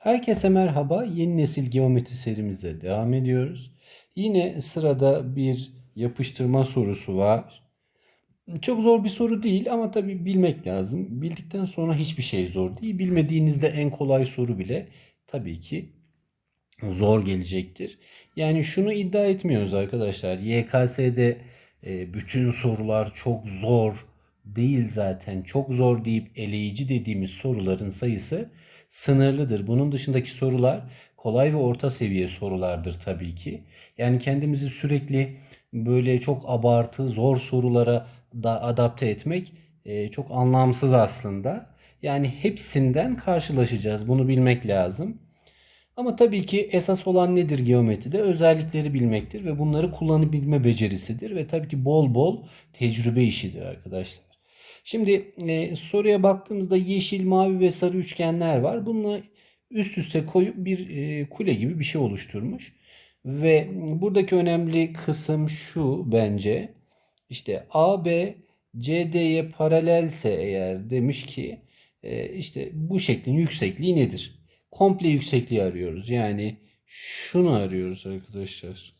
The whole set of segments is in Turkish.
Herkese merhaba. Yeni nesil geometri serimize devam ediyoruz. Yine sırada bir yapıştırma sorusu var. Çok zor bir soru değil ama tabii bilmek lazım. Bildikten sonra hiçbir şey zor değil. Bilmediğinizde en kolay soru bile tabii ki zor gelecektir. Yani şunu iddia etmiyoruz arkadaşlar. YKS'de e, bütün sorular çok zor değil zaten. Çok zor deyip eleyici dediğimiz soruların sayısı sınırlıdır. Bunun dışındaki sorular kolay ve orta seviye sorulardır tabii ki. Yani kendimizi sürekli böyle çok abartı, zor sorulara da adapte etmek e, çok anlamsız aslında. Yani hepsinden karşılaşacağız. Bunu bilmek lazım. Ama tabii ki esas olan nedir geometride? Özellikleri bilmektir ve bunları kullanabilme becerisidir ve tabii ki bol bol tecrübe işidir arkadaşlar. Şimdi e, soruya baktığımızda yeşil, mavi ve sarı üçgenler var. Bununla üst üste koyup bir e, kule gibi bir şey oluşturmuş. Ve buradaki önemli kısım şu bence. İşte AB CD'ye paralelse eğer demiş ki e, işte bu şeklin yüksekliği nedir? Komple yüksekliği arıyoruz. Yani şunu arıyoruz arkadaşlar.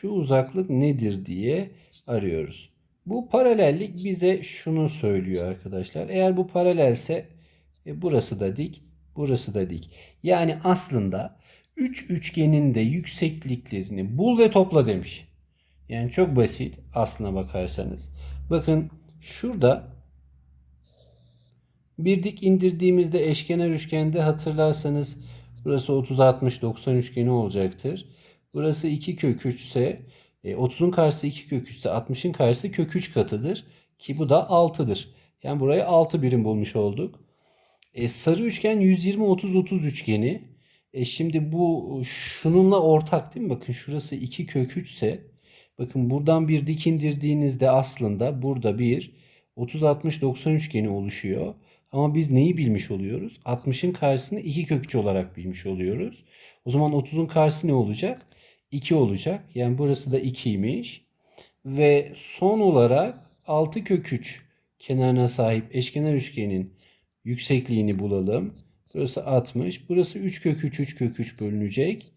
Şu uzaklık nedir diye arıyoruz. Bu paralellik bize şunu söylüyor arkadaşlar. Eğer bu paralelse e, burası da dik, burası da dik. Yani aslında 3 üç üçgenin de yüksekliklerini bul ve topla demiş. Yani çok basit aslına bakarsanız. Bakın şurada bir dik indirdiğimizde eşkenar üçgende hatırlarsanız burası 30 60 90 üçgeni olacaktır. Burası 2 kök 3 ise e, 30'un karşısı 2 kök 3 ise 60'ın karşısı kök 3 katıdır. Ki bu da 6'dır. Yani burayı 6 birim bulmuş olduk. E, sarı üçgen 120 30 30 üçgeni. E, şimdi bu şununla ortak değil mi? Bakın şurası 2 kök 3 ise bakın buradan bir dik indirdiğinizde aslında burada bir 30 60 90 üçgeni oluşuyor. Ama biz neyi bilmiş oluyoruz? 60'ın karşısını 2 kök 3 olarak bilmiş oluyoruz. O zaman 30'un karşısı ne olacak? 2 olacak. Yani burası da 2'ymiş. Ve son olarak 6 kök 3 kenarına sahip eşkenar üçgenin yüksekliğini bulalım. Burası 60. Burası 3 kök 3 3 kök 3 bölünecek.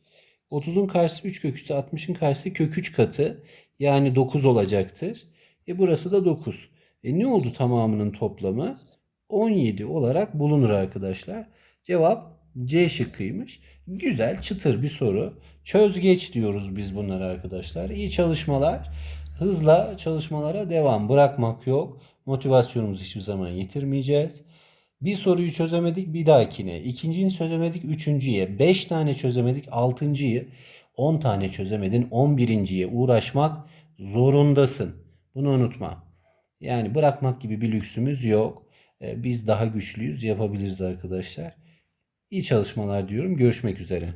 30'un karşısı 3 kök 3 ise 60'ın karşısı kök 3 katı. Yani 9 olacaktır. E burası da 9. E ne oldu tamamının toplamı? 17 olarak bulunur arkadaşlar. Cevap C şıkkıymış. Güzel çıtır bir soru. Çöz geç diyoruz biz bunlara arkadaşlar. İyi çalışmalar. Hızla çalışmalara devam. Bırakmak yok. Motivasyonumuzu hiçbir zaman yitirmeyeceğiz. Bir soruyu çözemedik bir dahakine. İkinciyi çözemedik üçüncüye. Beş tane çözemedik altıncıyı. On tane çözemedin on birinciye uğraşmak zorundasın. Bunu unutma. Yani bırakmak gibi bir lüksümüz yok. Ee, Biz daha güçlüyüz yapabiliriz arkadaşlar. İyi çalışmalar diyorum. Görüşmek üzere.